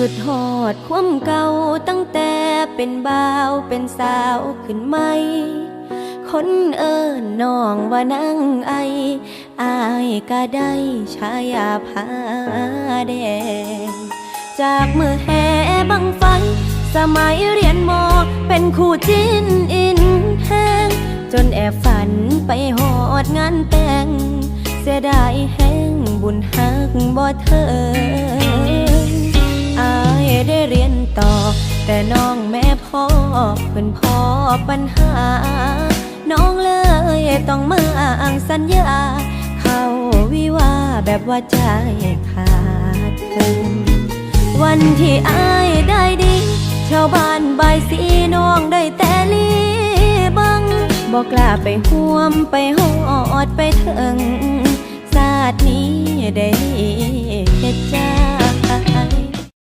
คือทอดความเก่าตั้งแต่เป็นบ่าวเป็นสาวขึ้นไหม คนเอิญน้องว่านางไอ อายก็ได้ชายาพาแดง จากมือแห่บังไฟ สมัยเรียนมอเป็นคู่จิ้นอินแห้งจนแอบฝันไปหอดงานแต่ง เสียดายแห้งบุญหักบ่เธอ แต่น้องแม่พ่อเพิ่นพ่อปัญหา น้องเลยต้องมาอ่างสัญญา เข้าวิวาแบบว่าใจขาดเพิ่นวันที่อายได้ดี ชาวบ้านบายสีน้องได้แต่ลีบังบอกกล้าไปห่วมไปหอดไปถึงศาสตร์นี้ได้เฮ็ดใจ